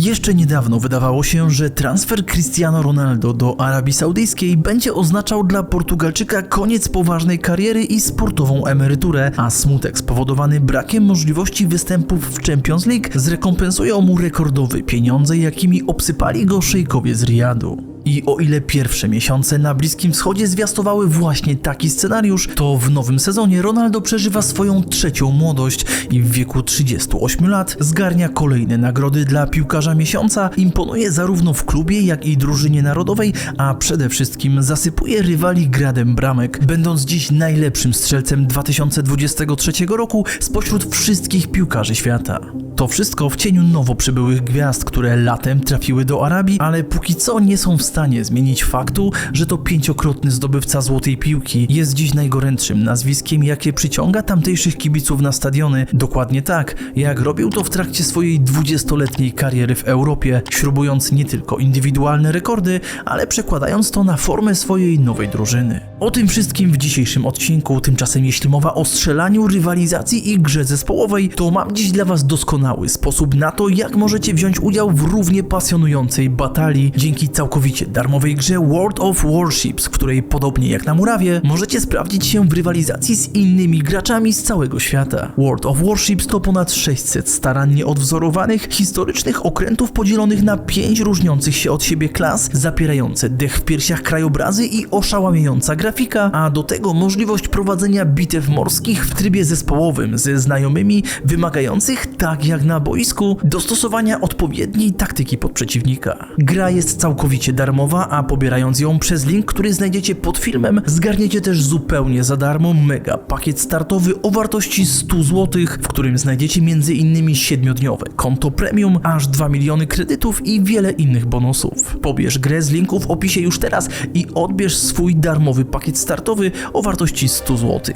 Jeszcze niedawno wydawało się, że transfer Cristiano Ronaldo do Arabii Saudyjskiej będzie oznaczał dla Portugalczyka koniec poważnej kariery i sportową emeryturę, a smutek spowodowany brakiem możliwości występów w Champions League zrekompensują mu rekordowe pieniądze, jakimi obsypali go szejkowie z Riyadu. I o ile pierwsze miesiące na Bliskim Wschodzie zwiastowały właśnie taki scenariusz, to w nowym sezonie Ronaldo przeżywa swoją trzecią młodość i w wieku 38 lat zgarnia kolejne nagrody dla piłkarza miesiąca, imponuje zarówno w klubie, jak i drużynie narodowej, a przede wszystkim zasypuje rywali gradem bramek, będąc dziś najlepszym strzelcem 2023 roku spośród wszystkich piłkarzy świata. To wszystko w cieniu nowo przybyłych gwiazd, które latem trafiły do Arabii, ale póki co nie są w stanie zmienić faktu, że to pięciokrotny zdobywca złotej piłki jest dziś najgorętszym nazwiskiem, jakie przyciąga tamtejszych kibiców na stadiony. Dokładnie tak, jak robił to w trakcie swojej 20-letniej kariery w Europie, śrubując nie tylko indywidualne rekordy, ale przekładając to na formę swojej nowej drużyny. O tym wszystkim w dzisiejszym odcinku, tymczasem jeśli mowa o strzelaniu, rywalizacji i grze zespołowej, to mam dziś dla Was doskonały sposób na to, jak możecie wziąć udział w równie pasjonującej batalii. Dzięki całkowicie darmowej grze World of Warships, w której podobnie jak na murawie możecie sprawdzić się w rywalizacji z innymi graczami z całego świata. World of Warships to ponad 600 starannie odwzorowanych, historycznych okrętów podzielonych na 5 różniących się od siebie klas, zapierające dech w piersiach krajobrazy i oszałamiająca grafika, a do tego możliwość prowadzenia bitew morskich w trybie zespołowym ze znajomymi, wymagających, tak jak na boisku, dostosowania odpowiedniej taktyki pod przeciwnika. Gra jest całkowicie darmowa, a pobierając ją przez link, który znajdziecie pod filmem, zgarniecie też zupełnie za darmo mega pakiet startowy o wartości 100 zł, w którym znajdziecie m.in. 7-dniowe konto premium, aż 2 miliony kredytów i wiele innych bonusów. Pobierz grę z linku w opisie już teraz i odbierz swój darmowy pakiet startowy o wartości 100 zł.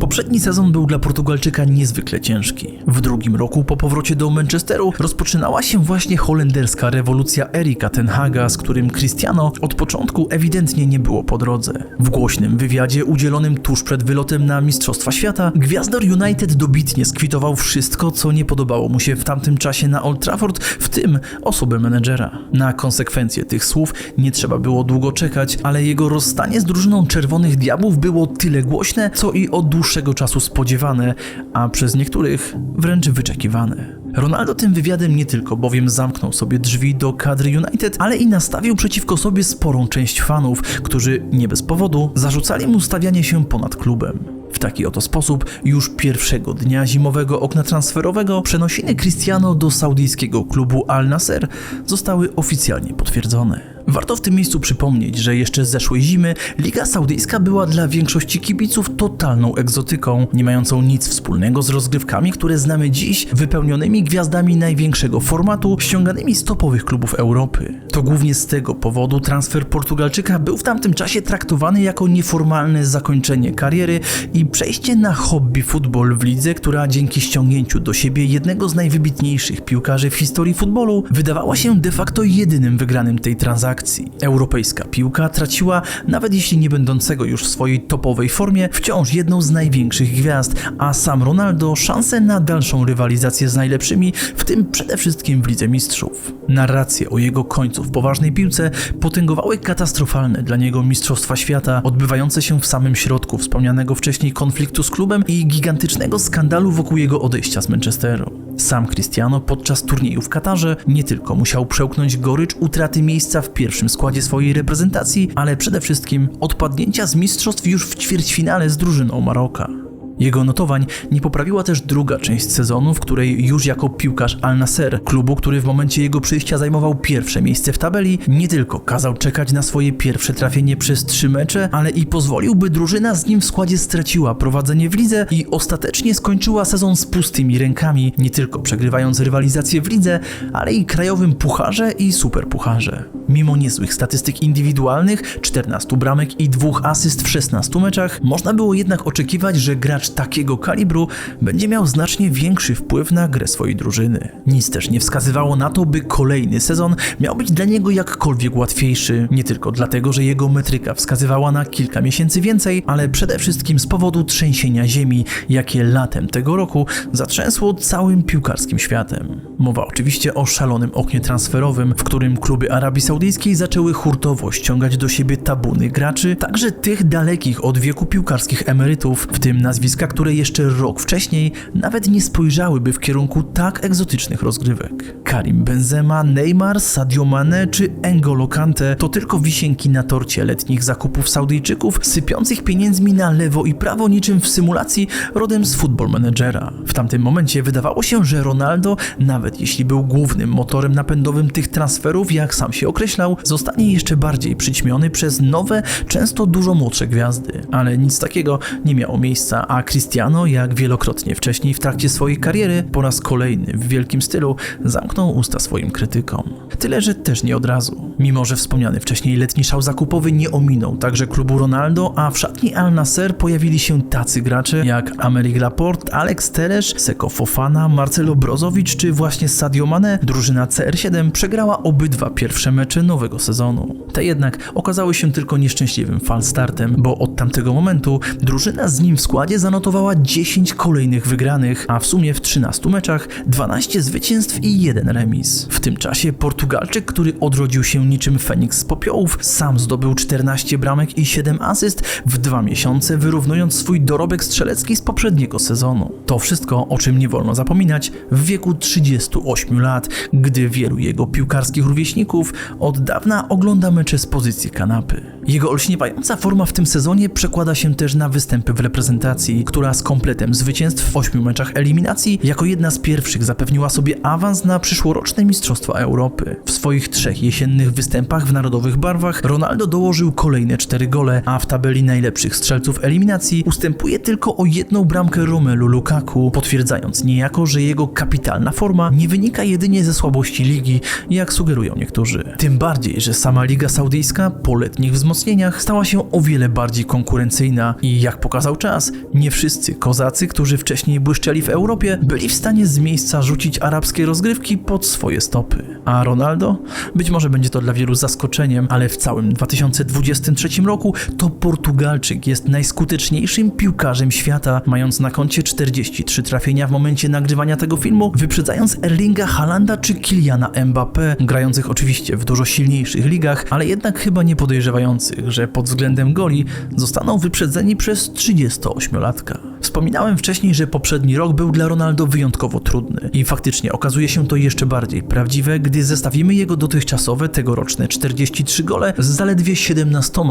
Poprzedni sezon był dla Portugalczyka niezwykle ciężki. W drugim roku po powrocie do Manchesteru rozpoczynała się właśnie holenderska rewolucja Erika Ten Haga, z którym Cristiano od początku ewidentnie nie było po drodze. W głośnym wywiadzie udzielonym tuż przed wylotem na Mistrzostwa Świata, Gwiazdor United dobitnie skwitował wszystko, co nie podobało mu się w tamtym czasie na Old Trafford, w tym osobę menedżera. Na konsekwencje tych słów nie trzeba było długo czekać, ale jego rozstanie z drużyną Czerwonych Diabłów było tyle głośne, co i od dłuższego czasu spodziewane, a przez niektórych wręcz wyczekiwane. Ronaldo tym wywiadem nie tylko bowiem zamknął sobie drzwi do kadry United, ale i nastawił przeciwko sobie sporą część fanów, którzy nie bez powodu zarzucali mu stawianie się ponad klubem. W taki oto sposób już pierwszego dnia zimowego okna transferowego przenosiny Cristiano do saudyjskiego klubu Al Nasser zostały oficjalnie potwierdzone. Warto w tym miejscu przypomnieć, że jeszcze z zeszłej zimy Liga Saudyjska była dla większości kibiców totalną egzotyką, nie mającą nic wspólnego z rozgrywkami, które znamy dziś, wypełnionymi gwiazdami największego formatu, ściąganymi z topowych klubów Europy. To głównie z tego powodu transfer Portugalczyka był w tamtym czasie traktowany jako nieformalne zakończenie kariery i przejście na hobby futbol w lidze, która dzięki ściągnięciu do siebie jednego z najwybitniejszych piłkarzy w historii futbolu wydawała się de facto jedynym wygranym tej transakcji. Europejska piłka traciła, nawet jeśli nie będącego już w swojej topowej formie, wciąż jedną z największych gwiazd, a sam Ronaldo szansę na dalszą rywalizację z najlepszymi, w tym przede wszystkim w Lidze Mistrzów. Narracje o jego końcu w poważnej piłce potęgowały katastrofalne dla niego Mistrzostwa Świata, odbywające się w samym środku wspomnianego wcześniej konfliktu z klubem i gigantycznego skandalu wokół jego odejścia z Manchesteru. Sam Cristiano podczas turnieju w Katarze nie tylko musiał przełknąć gorycz utraty miejsca w pierwszym składzie swojej reprezentacji, ale przede wszystkim odpadnięcia z mistrzostw już w ćwierćfinale z drużyną Maroka. Jego notowań nie poprawiła też druga część sezonu, w której już jako piłkarz Al Nasser, klubu, który w momencie jego przyjścia zajmował pierwsze miejsce w tabeli, nie tylko kazał czekać na swoje pierwsze trafienie przez trzy mecze, ale i pozwolił, by drużyna z nim w składzie straciła prowadzenie w lidze i ostatecznie skończyła sezon z pustymi rękami, nie tylko przegrywając rywalizację w lidze, ale i krajowym pucharze i superpucharze. Mimo niezłych statystyk indywidualnych, 14 bramek i dwóch asyst w 16 meczach, można było jednak oczekiwać, że gracz gracz takiego kalibru będzie miał znacznie większy wpływ na grę swojej drużyny. Nic też nie wskazywało na to, by kolejny sezon miał być dla niego jakkolwiek łatwiejszy. Nie tylko dlatego, że jego metryka wskazywała na kilka miesięcy więcej, ale przede wszystkim z powodu trzęsienia ziemi, jakie latem tego roku zatrzęsło całym piłkarskim światem. Mowa oczywiście o szalonym oknie transferowym, w którym kluby Arabii Saudyjskiej zaczęły hurtowo ściągać do siebie tabuny graczy, także tych dalekich od wieku piłkarskich emerytów, w tym nazwiska, które jeszcze rok wcześniej nawet nie spojrzałyby w kierunku tak egzotycznych rozgrywek. Karim Benzema, Neymar, Sadio Mane czy N'Golo Kante to tylko wisienki na torcie letnich zakupów Saudyjczyków, sypiących pieniędzmi na lewo i prawo niczym w symulacji rodem z Football Managera. W tamtym momencie wydawało się, że Ronaldo, nawet jeśli był głównym motorem napędowym tych transferów, jak sam się określał, zostanie jeszcze bardziej przyćmiony przez nowe, często dużo młodsze gwiazdy. Ale nic takiego nie miało miejsca, a Cristiano, jak wielokrotnie wcześniej w trakcie swojej kariery, po raz kolejny w wielkim stylu zamknął usta swoim krytykom. Tyle, że też nie od razu. Mimo, że wspomniany wcześniej letni szał zakupowy nie ominął także klubu Ronaldo, a w szatni Al Nasser pojawili się tacy gracze jak Amerik Laporte, Alex Teles, Seko Fofana, Marcelo Brozowicz czy właśnie Sadio Mane, drużyna CR7 przegrała obydwa pierwsze mecze nowego sezonu. Te jednak okazały się tylko nieszczęśliwym falstartem, bo od tamtego momentu drużyna z nim w składzie zanotowała 10 kolejnych wygranych, a w sumie w 13 meczach 12 zwycięstw i jeden remis. W tym czasie Portugalczyk, który odrodził się niczym Feniks z popiołów, sam zdobył 14 bramek i 7 asyst w dwa miesiące, wyrównując swój dorobek strzelecki z poprzedniego sezonu. To wszystko, o czym nie wolno zapominać, w wieku 38 lat, gdy wielu jego piłkarskich rówieśników od dawna ogląda mecze z pozycji kanapy. Jego olśniewająca forma w tym sezonie przekłada się też na występy w reprezentacji, która z kompletem zwycięstw w 8 meczach eliminacji jako jedna z pierwszych zapewniła sobie awans na przyszłoroczne Mistrzostwa Europy. W swoich trzech jesiennych występach w narodowych barwach Ronaldo dołożył kolejne 4 gole, a w tabeli najlepszych strzelców eliminacji ustępuje tylko o jedną bramkę Romelu Lukaku, potwierdzając niejako, że jego kapitalna forma nie wynika jedynie ze słabości ligi, jak sugerują niektórzy. Tym bardziej, że sama Liga Saudyjska po letnich wzmocnieniach stała się o wiele bardziej konkurencyjna i jak pokazał czas, nie wszyscy kozacy, którzy wcześniej błyszczeli w Europie, byli w stanie z miejsca rzucić arabskie rozgrywki pod swoje stopy. A Ronaldo? Być może będzie to dla wielu zaskoczeniem, ale w całym 2023 roku to Portugalczyk jest najskuteczniejszym piłkarzem świata, mając na koncie 43 trafienia w momencie nagrywania tego filmu, wyprzedzając Erlinga Halanda czy Kiliana Mbappé, grających oczywiście w dużo silniejszych ligach, ale jednak chyba nie podejrzewających, że pod względem goli zostaną wyprzedzeni przez 38-latka. Polska. Wspominałem wcześniej, że poprzedni rok był dla Ronaldo wyjątkowo trudny i faktycznie okazuje się to jeszcze bardziej prawdziwe, gdy zestawimy jego dotychczasowe tegoroczne 43 gole z zaledwie 17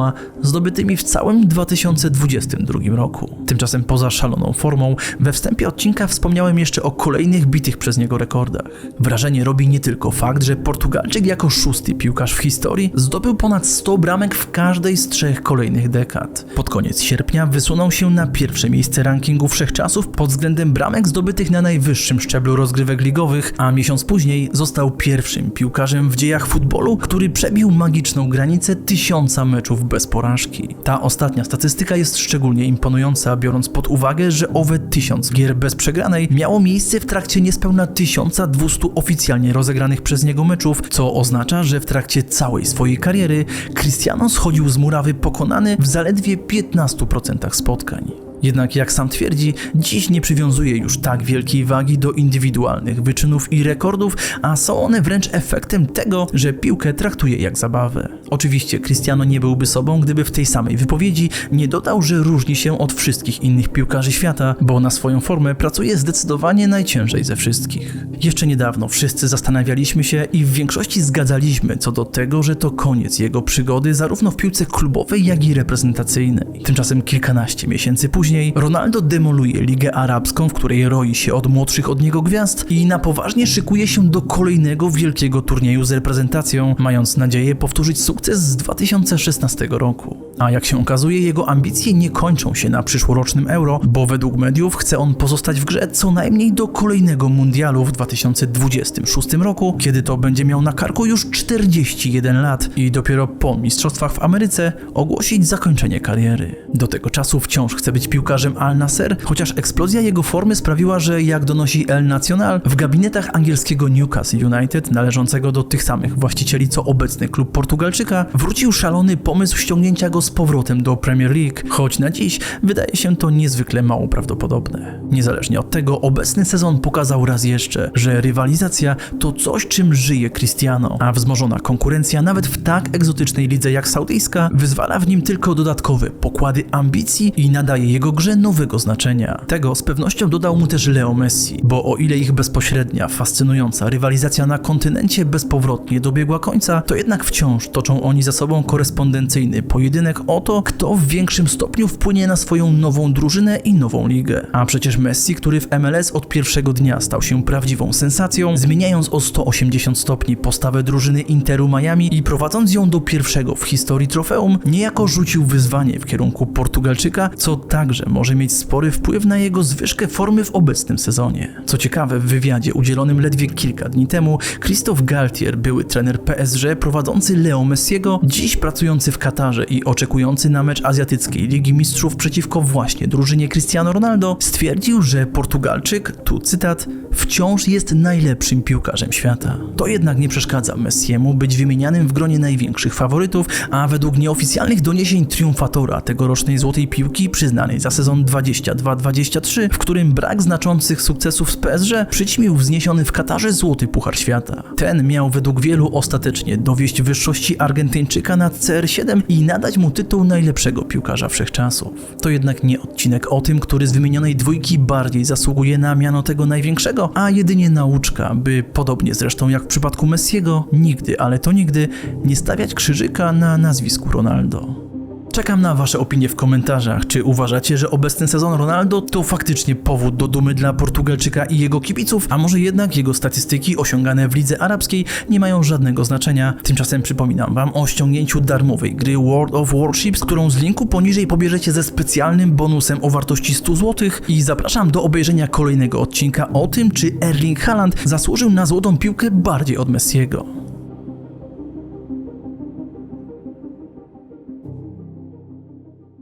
zdobytymi w całym 2022 roku. Tymczasem poza szaloną formą, we wstępie odcinka wspomniałem jeszcze o kolejnych bitych przez niego rekordach. Wrażenie robi nie tylko fakt, że Portugalczyk jako szósty piłkarz w historii zdobył ponad 100 bramek w każdej z trzech kolejnych dekad. Pod koniec sierpnia wysunął się na pierwsze miejsce rankingu wszechczasów pod względem bramek zdobytych na najwyższym szczeblu rozgrywek ligowych, a miesiąc później został pierwszym piłkarzem w dziejach futbolu, który przebił magiczną granicę tysiąca meczów bez porażki. Ta ostatnia statystyka jest szczególnie imponująca, biorąc pod uwagę, że owe tysiąc gier bez przegranej miało miejsce w trakcie niespełna 1200 oficjalnie rozegranych przez niego meczów, co oznacza, że w trakcie całej swojej kariery Cristiano schodził z murawy pokonany w zaledwie 15% spotkań. Jednak jak sam twierdzi, dziś nie przywiązuje już tak wielkiej wagi do indywidualnych wyczynów i rekordów, a są one wręcz efektem tego, że piłkę traktuje jak zabawę. Oczywiście Cristiano nie byłby sobą, gdyby w tej samej wypowiedzi nie dodał, że różni się od wszystkich innych piłkarzy świata, bo na swoją formę pracuje zdecydowanie najciężej ze wszystkich. Jeszcze niedawno wszyscy zastanawialiśmy się i w większości zgadzaliśmy co do tego, że to koniec jego przygody zarówno w piłce klubowej, jak i reprezentacyjnej. Tymczasem kilkanaście miesięcy później Ronaldo demoluje Ligę Arabską, w której roi się od młodszych od niego gwiazd i na poważnie szykuje się do kolejnego wielkiego turnieju z reprezentacją, mając nadzieję powtórzyć sukces z 2016 roku. A jak się okazuje, jego ambicje nie kończą się na przyszłorocznym Euro, bo według mediów chce on pozostać w grze co najmniej do kolejnego mundialu w 2026 roku, kiedy to będzie miał na karku już 41 lat i dopiero po mistrzostwach w Ameryce ogłosić zakończenie kariery. Do tego czasu wciąż chce być piłkarzem Al Nasser, chociaż eksplozja jego formy sprawiła, że jak donosi El Nacional, w gabinetach angielskiego Newcastle United, należącego do tych samych właścicieli co obecny klub Portugalczyka, wrócił szalony pomysł ściągnięcia go z powrotem do Premier League, choć na dziś wydaje się to niezwykle mało prawdopodobne. Niezależnie od tego, obecny sezon pokazał raz jeszcze, że rywalizacja to coś, czym żyje Cristiano, a wzmożona konkurencja nawet w tak egzotycznej lidze jak saudyjska wyzwala w nim tylko dodatkowe pokłady ambicji i nadaje jego grze nowego znaczenia. Tego z pewnością dodał mu też Leo Messi, bo o ile ich bezpośrednia, fascynująca rywalizacja na kontynencie bezpowrotnie dobiegła końca, to jednak wciąż toczą oni za sobą korespondencyjny pojedynek o to, kto w większym stopniu wpłynie na swoją nową drużynę i nową ligę. A przecież Messi, który w MLS od pierwszego dnia stał się prawdziwą sensacją, zmieniając o 180 stopni postawę drużyny Interu Miami i prowadząc ją do pierwszego w historii trofeum, niejako rzucił wyzwanie w kierunku Portugalczyka, co także może mieć spory wpływ na jego zwyżkę formy w obecnym sezonie. Co ciekawe, w wywiadzie udzielonym ledwie kilka dni temu, Christophe Galtier, były trener PSG prowadzący Leo Messiego, dziś pracujący w Katarze i oczekujący na mecz Azjatyckiej Ligi Mistrzów przeciwko właśnie drużynie Cristiano Ronaldo, stwierdził, że Portugalczyk, tu cytat, wciąż jest najlepszym piłkarzem świata. To jednak nie przeszkadza Messiemu być wymienianym w gronie największych faworytów, a według nieoficjalnych doniesień triumfatora tegorocznej złotej piłki przyznanej za sezon 22-23, w którym brak znaczących sukcesów z PSG przyćmił wzniesiony w Katarze złoty Puchar Świata. Ten miał według wielu ostatecznie dowieść wyższości Argentyńczyka nad CR7 i nadać mu tytuł najlepszego piłkarza wszechczasów. To jednak nie odcinek o tym, który z wymienionej dwójki bardziej zasługuje na miano tego największego, a jedynie nauczka, by podobnie zresztą jak w przypadku Messiego, nigdy, ale to nigdy nie stawiać krzyżyka na nazwisku Ronaldo. Czekam na Wasze opinie w komentarzach. Czy uważacie, że obecny sezon Ronaldo to faktycznie powód do dumy dla Portugalczyka i jego kibiców, a może jednak jego statystyki osiągane w lidze arabskiej nie mają żadnego znaczenia? Tymczasem przypominam Wam o ściągnięciu darmowej gry World of Warships, którą z linku poniżej pobierzecie ze specjalnym bonusem o wartości 100 zł i zapraszam do obejrzenia kolejnego odcinka o tym, czy Erling Haaland zasłużył na złotą piłkę bardziej od Messiego.